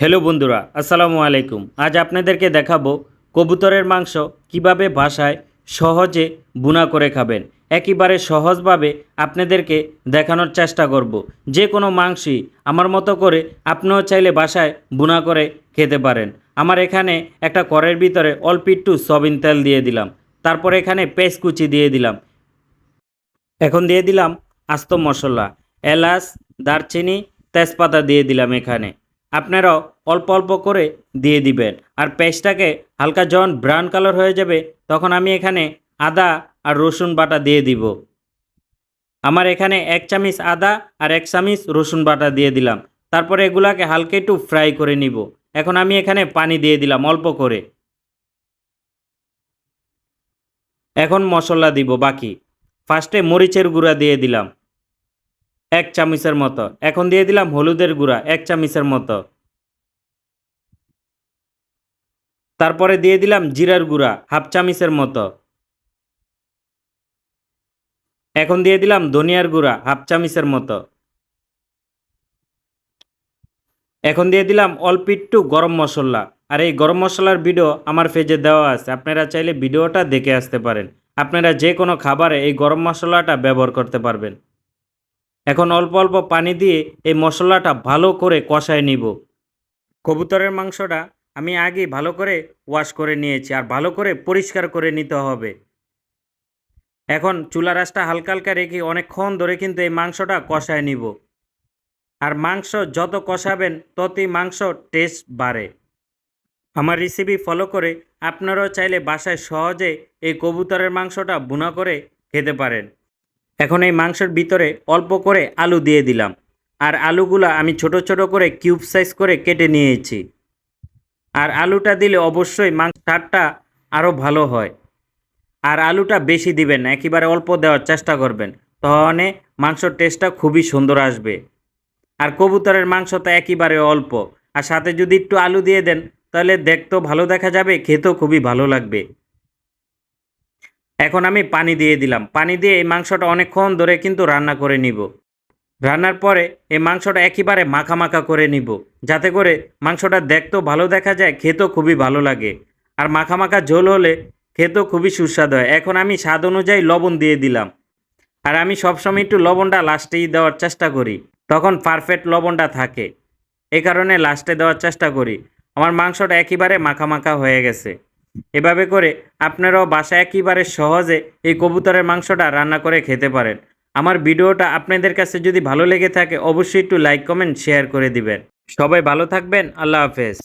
Hello বন্ধুরা, আসসালামু আলাইকুম। আজ আপনাদেরকে দেখাবো কবুতরের মাংস কীভাবে বাসায় সহজে বুনা করে খাবেন। একেবারে সহজভাবে আপনাদেরকে দেখানোর চেষ্টা করব। যে কোনো মাংসই আমার মতো করে আপনিও চাইলে বাসায় বুনা করে খেতে পারেন। আমার এখানে একটা করের ভিতরে অল্প একটু সবিন তেল দিয়ে দিলাম। তারপর এখানে পেস্ট দিয়ে দিলাম। এখন দিয়ে দিলাম আস্ত মশলা, এলাচ, দারচিনি, তেজপাতা দিয়ে দিলাম এখানে। আপনারাও অল্প অল্প করে দিয়ে দিবেন। আর পেস্টটাকে হালকা যখন ব্রাউন কালার হয়ে যাবে, তখন আমি এখানে আদা আর রসুন বাটা দিয়ে দিব। আমার এখানে এক চামিচ আদা আর এক চামিচ রসুন বাটা দিয়ে দিলাম। তারপরে এগুলাকে হালকা একটু ফ্রাই করে নিব। এখন আমি এখানে পানি দিয়ে দিলাম অল্প করে। এখন মশলা দিব বাকি। ফার্স্টে মরিচের গুঁড়া দিয়ে দিলাম। এক চামচের মতো। এখন দিয়ে দিলাম হলুদের গুঁড়া, এক চামচের মতো। তারপরে দিয়ে দিলাম জিরার গুঁড়া, হাফ চামচের মতো। এখন দিয়ে দিলাম ধনিয়ার গুঁড়া, হাফ চামচের মতো। এখন দিয়ে দিলাম অল্প একটু গরম মশলা। আর এই গরম মশলার ভিডিও আমার পেজে দেওয়া আছে, আপনারা চাইলে ভিডিওটা দেখে আসতে পারেন। আপনারা যে কোনো খাবারে এই গরম মশলাটা ব্যবহার করতে পারবেন। এখন অল্প অল্প পানি দিয়ে এই মশলাটা ভালো করে কষায় নিব। কবুতরের মাংসটা আমি আগে ভালো করে ওয়াশ করে নিয়েছি আর ভালো করে পরিষ্কার করে নিতে হবে। এখন চুলা রাসটা হালকা হালকা রেখে অনেকক্ষণ ধরে কিন্তু এই মাংসটা কষায় নিব। আর মাংস যত কষাবেন ততই মাংস টেস্ট বাড়ে। আমার রেসিপি ফলো করে আপনারাও চাইলে বাসায় সহজে এই কবুতরের মাংসটা বুনা করে খেতে পারেন। এখন এই মাংসের ভিতরে অল্প করে আলু দিয়ে দিলাম। আর আলুগুলো আমি ছোট ছোট করে কিউব সাইজ করে কেটে নিয়েছি। আর আলুটা দিলে অবশ্যই মাংস স্বাদটা আরও ভালো হয়। আর আলুটা বেশি দিবেন না, একেবারে অল্প দেওয়ার চেষ্টা করবেন। তাহলে মাংসর টেস্টটা খুবই সুন্দর আসবে। আর কবুতরের মাংস তো একেবারে অল্প। আর সাথে যদি একটু আলু দিয়ে দেন, তাহলে দেখতেও ভালো দেখা যাবে, খেতেও খুবই ভালো লাগবে। এখন আমি পানি দিয়ে দিলাম। পানি দিয়ে এই মাংসটা অনেকক্ষণ ধরে কিন্তু রান্না করে নিব। রান্নার পরে এই মাংসটা একেবারে মাখা মাখা করে নিব। যাতে করে মাংসটা দেখতেও ভালো দেখা যায়, খেতেও খুবই ভালো লাগে। আর মাখা মাখা ঝোল হলে খেতেও খুবই সুস্বাদু হয়। এখন আমি স্বাদ অনুযায়ী লবণ দিয়ে দিলাম। আর আমি সবসময় একটু লবণটা লাস্টেই দেওয়ার চেষ্টা করি। তখন পারফেক্ট লবণটা থাকে। এই কারণে লাস্টে দেওয়ার চেষ্টা করি। আমার মাংসটা একেবারে মাখা মাখা হয়ে গেছে। এভাবে করে আপনারাও বাসায় একেবারে সহজে এই কবুতরের মাংসটা রান্না করে খেতে পারেন। আমার ভিডিওটা আপনাদের কাছে যদি ভালো লেগে থাকে, অবশ্যই একটু লাইক কমেন্ট শেয়ার করে দিবেন। সবাই ভালো থাকবেন, আল্লাহ হাফেজ।